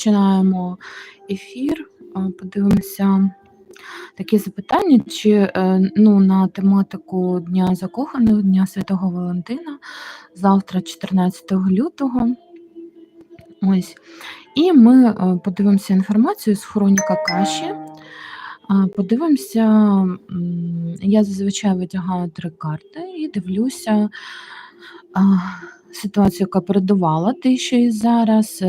Починаємо ефір. Е, подивимося такі запитання, чи е, ну, на тематику Дня Закоханих, Дня Святого Валентина, завтра, 14 лютого. Ось. І ми е, подивимося інформацію з хроніка каші. Подивимося, я зазвичай витягаю три карти і дивлюся ситуацію, яка передувала те, що і зараз,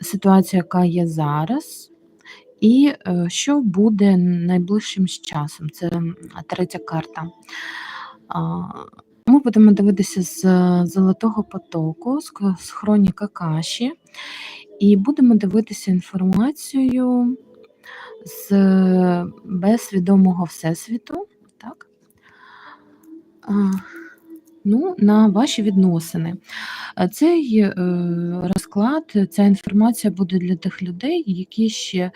ситуація, яка є зараз, і е, що буде найближчим часом. Це третя карта. Ми будемо дивитися з Золотого потоку, з хроніка каші, і будемо дивитися інформацію з безсвідомого всесвіту. Так? Ну, на ваші відносини. Е, Цей е, розклад, ця інформація буде для тих людей, які ще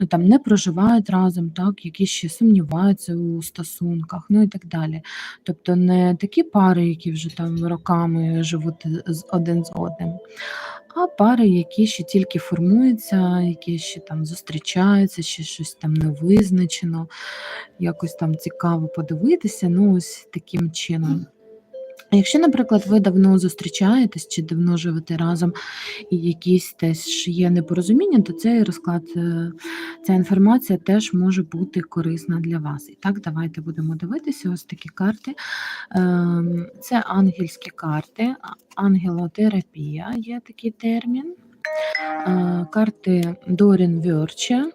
ну, там, не проживають разом, так, які ще сумніваються у стосунках, ну і так далі. Тобто не такі пари, які вже там роками живуть з- один з одним, а пари, які ще тільки формуються, які ще там зустрічаються, ще щось там не визначено, якось там цікаво подивитися, ну ось таким чином. Якщо, наприклад, ви давно зустрічаєтесь чи давно живете разом, і якісь теж є непорозуміння, то цей розклад, е, ця інформація теж може бути корисна для вас. І так, давайте будемо дивитися. Ось такі карти. Ем, Це ангельські карти, ангелотерапія є такий термін. Е, Карти Дорін Вьорче,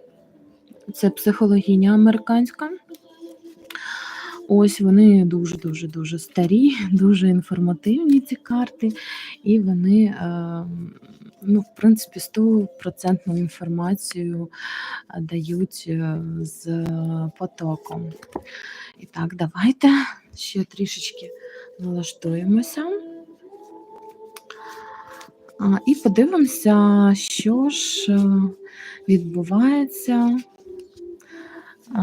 це психологиня американська. Ось вони дуже-дуже дуже старі, дуже інформативні ці карти, і вони, е, ну, в принципі, стопроцентну інформацію е, дають е, з потоком. І так, давайте ще трішечки налаштуємося. І подивимося, що ж е, відбувається е,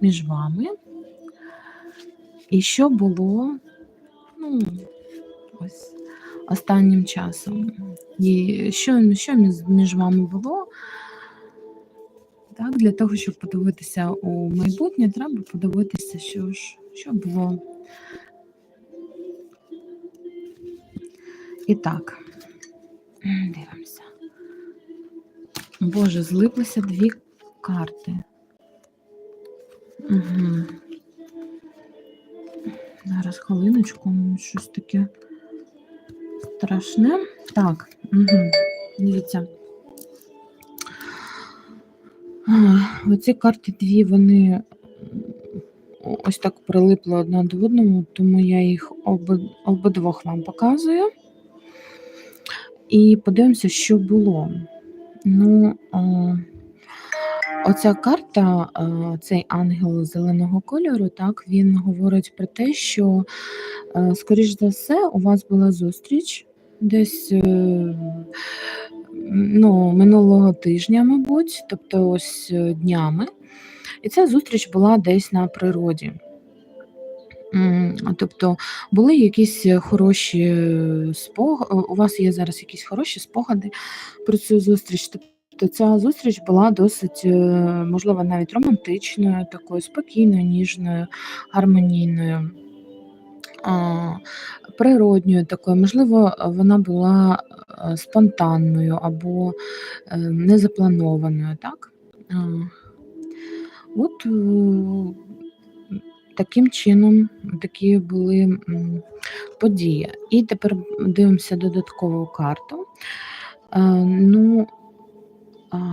між вами. І що було ну, ось останнім часом? І що, що між, вами було? Так, для того, щоб подивитися у майбутнє, треба подивитися, що ж що було. І так, дивимося. Боже, злиплися дві карти. Угу. Зараз хвилиночку, щось таке страшне. Так, угу. дивіться. Оці карти дві, вони ось так прилипли одна до одного, тому я їх обидвох вам показую. І подивимося, що було. Ну, Оця карта, е, цей ангел зеленого кольору, так, він говорить про те, що, е, скоріш за все, у вас була зустріч десь е, ну, минулого тижня, мабуть, тобто ось днями. І ця зустріч була десь на природі. Тобто були якісь хороші спогади, у вас є зараз якісь хороші спогади про цю зустріч. Тобто ця зустріч була досить, е, можливо, навіть романтичною, такою спокійною, ніжною, гармонійною, природньою такою. Можливо, вона була е, спонтанною або е, незапланованою, так? От таким чином такі були події. І тепер дивимося додаткову карту. Ну,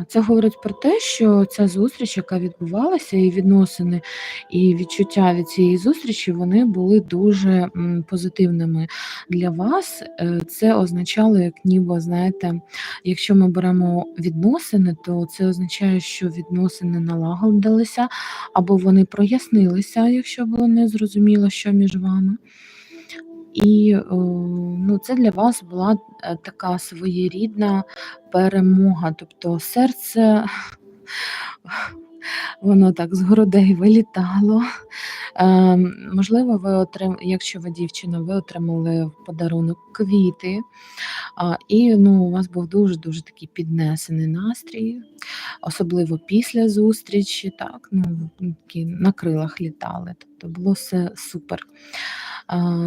Це говорить про те, що ця зустріч, яка відбувалася, і відносини, і відчуття від цієї зустрічі, вони були дуже позитивними для вас. Е, Це означало, як ніби, знаєте, якщо ми беремо відносини, то це означає, що відносини налагодилися, або вони прояснилися, якщо було незрозуміло, що між вами. І е, ну, це для вас була е, така своєрідна перемога. Тобто серце воно так з грудей вилітало. Ем, можливо, ви отрим якщо ви дівчина, ви отримали в подарунок квіти, і, ну, у вас був дуже-дуже такий піднесений настрій, особливо після зустрічі, так, ну, такі на крилах літали, тобто було все супер.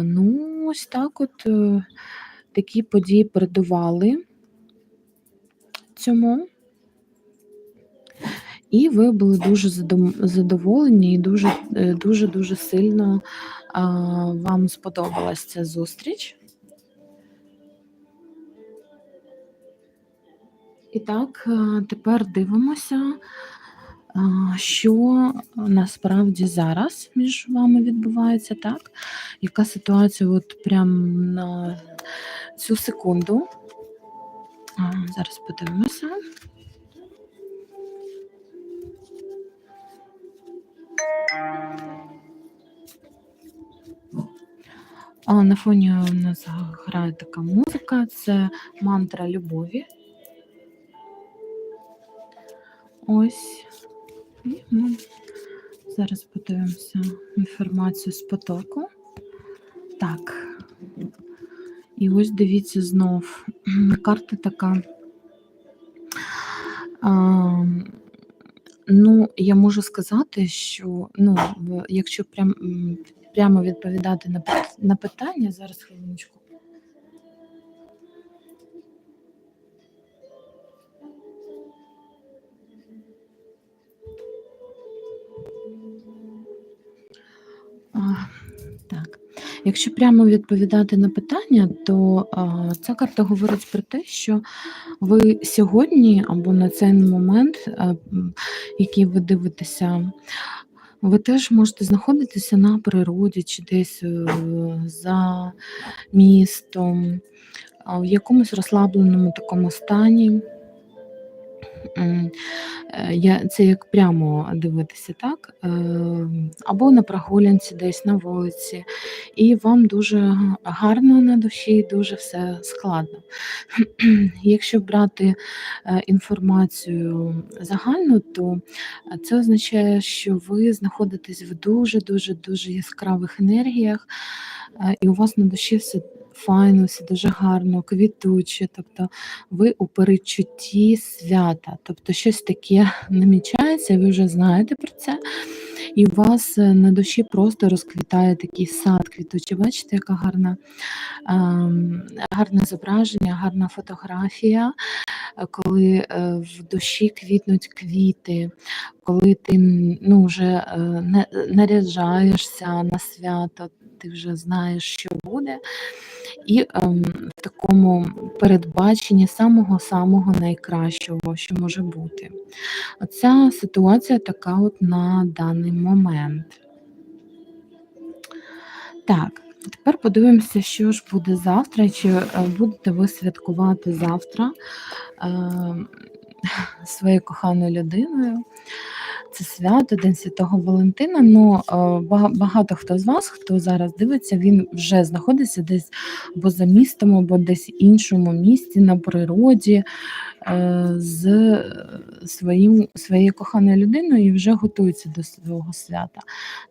Ну, ось так от, е, такі події передували цьому. І ви були дуже задоволені і дуже е, дуже-дуже сильно, а, вам сподобалась ця зустріч. І так, е, тепер дивимося, що насправді зараз між вами відбувається, так? Яка ситуація от прям на цю секунду? Зараз подивимося. На фоні у нас грає така музика, це мантра любові. Ось. І ми зараз подивимося інформацію з потоку. Так. І ось дивіться знов. Карта така. Ну, я можу сказати, що ну, якщо прям, прямо відповідати на, на питання, зараз хвилиночку. Якщо прямо відповідати на питання, то а, ця карта говорить про те, що ви сьогодні або на цей момент, а, який ви дивитеся, ви теж можете знаходитися на природі чи десь е, за містом, в якомусь розслабленому такому стані. Е, я це як прямо дивитися, так? Е, або на прогулянці десь на вулиці, і вам дуже гарно на душі, дуже все складно. Якщо брати, е, інформацію загальну, то, це означає, що ви знаходитесь в дуже-дуже дуже яскравих енергіях, і у вас на душі все файно, все дуже гарно, квітуче, тобто ви у передчутті свята, тобто щось таке намічається, ви вже знаєте про це, і у вас, е, на душі просто розквітає такий сад квітучий. Бачите, яка гарна, ем, гарне зображення, гарна фотографія, е, коли, е, в душі квітнуть квіти, коли ти, ну, вже, не наряжаєшся на свято, ти вже знаєш, що буде. І, ем, в такому передбаченні самого-самого найкращого, що може бути. Оця ситуація така от на даний момент. Так, тепер подивимося, що ж буде завтра, чи, е, будете ви святкувати завтра, е, своєю коханою людиною. Це свято, День Святого Валентина. Ну, багато хто з вас, хто зараз дивиться, він вже знаходиться десь або за містом, або десь іншому місті на природі, е, з своїм своєю коханою людиною і вже готується до свого свята.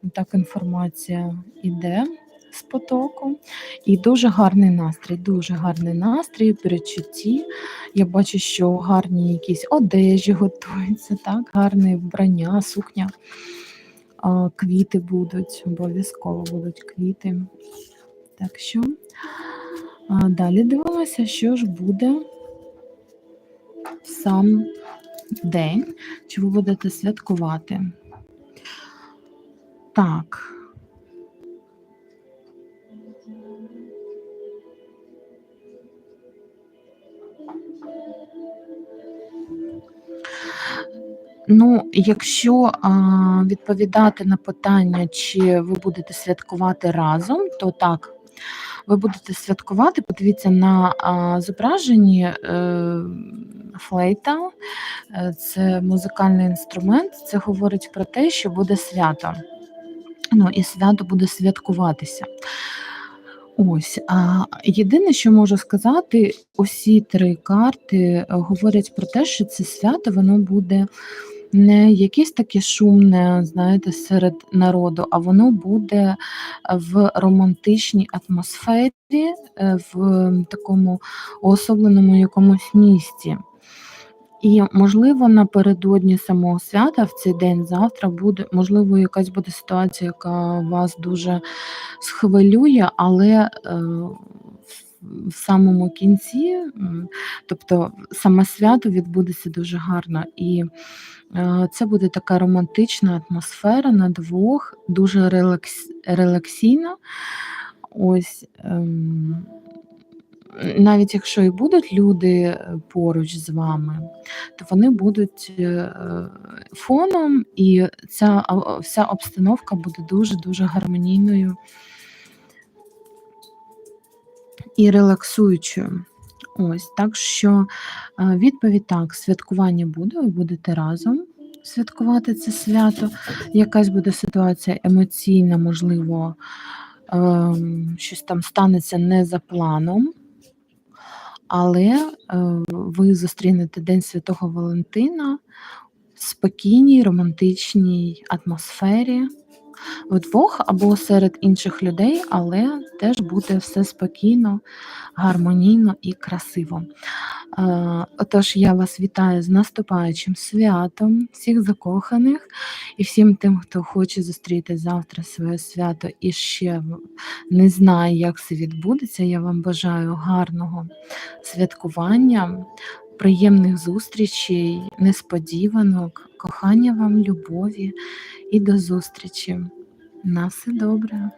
Ну, так інформація іде з потоку. І дуже гарний настрій, дуже гарний настрій, передчутті. Я бачу, що гарні якісь одежі готуються, так, гарне вбрання, сукня, квіти будуть, обов'язково будуть квіти. Так що далі дивимося, що ж буде сам день, чи ви будете святкувати. Так. Ну, якщо, а, відповідати на питання, чи ви будете святкувати разом, то так, ви будете святкувати. Подивіться на, а, зображенні, е, флейта, е, це музикальний інструмент, це говорить про те, що буде свято. Ну, і свято буде святкуватися. Ось, а, єдине, що можу сказати, усі 3 карти, е, говорять про те, що це свято воно буде, не якесь таке шумне, знаєте, серед народу, а воно буде в романтичній атмосфері, е, в такому уособленому якомусь місті. І, можливо, напередодні самого свята, в цей день, завтра буде, можливо, якась буде ситуація, яка вас дуже схвилює, але, е, в самому кінці, тобто саме свято відбудеться дуже гарно. І, е, це буде така романтична атмосфера на двох, дуже релекс релаксійна. Ось, ем, навіть якщо і будуть люди, е, поруч з вами, то вони будуть, е, фоном, і ця вся обстановка буде дуже-дуже гармонійною і релаксуючою. Ось, так що, е, відповідь так, святкування буде, ви будете разом святкувати це свято. Якась буде ситуація емоційна, можливо, ем, щось там станеться не за планом. Але, е, ви зустрінете День Святого Валентина в спокійній, романтичній атмосфері вдвох або серед інших людей, але теж буде все спокійно, гармонійно і красиво. Е, отож, я вас вітаю з наступаючим святом всіх закоханих і всім тим, хто хоче зустріти завтра своє свято і ще не знає, як це відбудеться. Я вам бажаю гарного святкування, приємних зустрічей, несподіванок, кохання вам, любові і до зустрічі. На все добре.